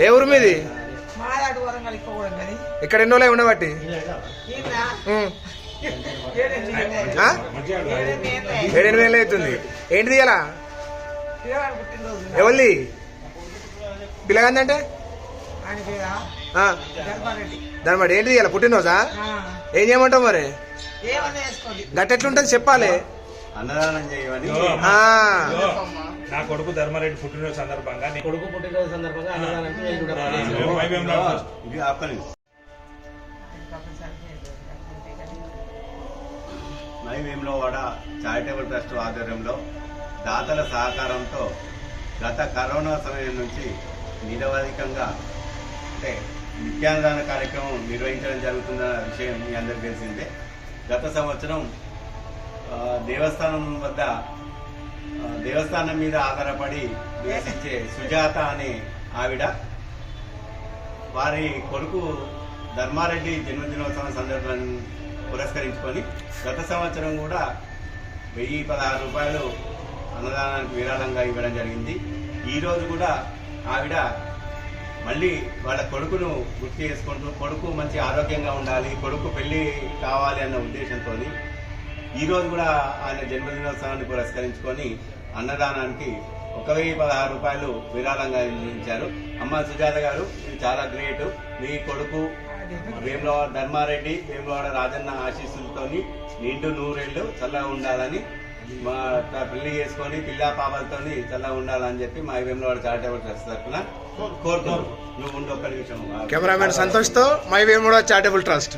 ఏ ఊరు మీది? ఇక్కడ ఎన్నో రోజులు ఉండబట్టి. ఏడెనిమిది వేలు అవుతుంది. ఏంటిది ఇలా? ఎవరిది? పిల్లగాందంటే మరి ఏంటిది ఇలా? పుట్టినరోజా? ఆ, ఏం చేయమంటావు మరి? గట్టెట్లుంటుంది చెప్పాలి. అన్నదానం చేయమని. కొడుకు ధర్మారెడ్డి పుట్టినరోజు సందర్భంగా నీ కొడుకు పుట్టినరోజు సందర్భంగా అన్నదానానికి వెయ్యి రూపాయలు. ఇది మై వేములవాడ చారిటబుల్ ట్రస్ట్ ఆధ్వర్యంలో దాతల సహకారంతో గత కరోనా సమయం నుంచి నిరవధికంగా అంటే నిత్యాన్నదాన కార్యక్రమం నిర్వహించడం జరుగుతున్న విషయం మీ అందరికీ తెలిసిందే. గత సంవత్సరం ఆ, దేవస్థానం వద్ద దేవస్థానం మీద ఆధారపడి నివసించే సుజాత అనే ఆవిడ వారి కొడుకు ధర్మారెడ్డి జన్మదినోత్సవం సందర్భాన్ని పురస్కరించుకొని గత సంవత్సరం కూడా వెయ్యి పదహారు రూపాయలు అన్నదానానికి విరాళంగా ఇవ్వడం జరిగింది. ఈరోజు కూడా ఆవిడ మళ్ళీ వాళ్ళ కొడుకును గుర్తు చేసుకుంటూ కొడుకు మంచి ఆరోగ్యంగా ఉండాలి కొడుకు పెళ్ళి కావాలి అన్న ఉద్దేశంతో ఈరోజు కూడా ఆయన జన్మదినోత్సవాన్ని పురస్కరించుకొని అన్నదానానికి ఒక వెయ్యి పదహారు రూపాయలు విరాళంగా అందించారు. అమ్మ సుజాత గారు ఇది చాలా గ్రేట్. మీ కొడుకు వేములవాడ ధర్మారెడ్డి వేములవాడ రాజన్న ఆశీస్సులతోని నిండు నూరేళ్ళు చల్లగా ఉండాలని మా పెళ్ళి చేసుకొని పిల్ల పాపలతోని చల్లగా ఉండాలని చెప్పి మా వేములవాడ చారిటబుల్ ట్రస్ట్ తరఫున కోరుతున్నాను నువ్వు ఉండి ఒక్క నిమిషం. కెమెరామెన్ సంతోష్తో మై వేముడ చారిటబుల్ ట్రస్ట్.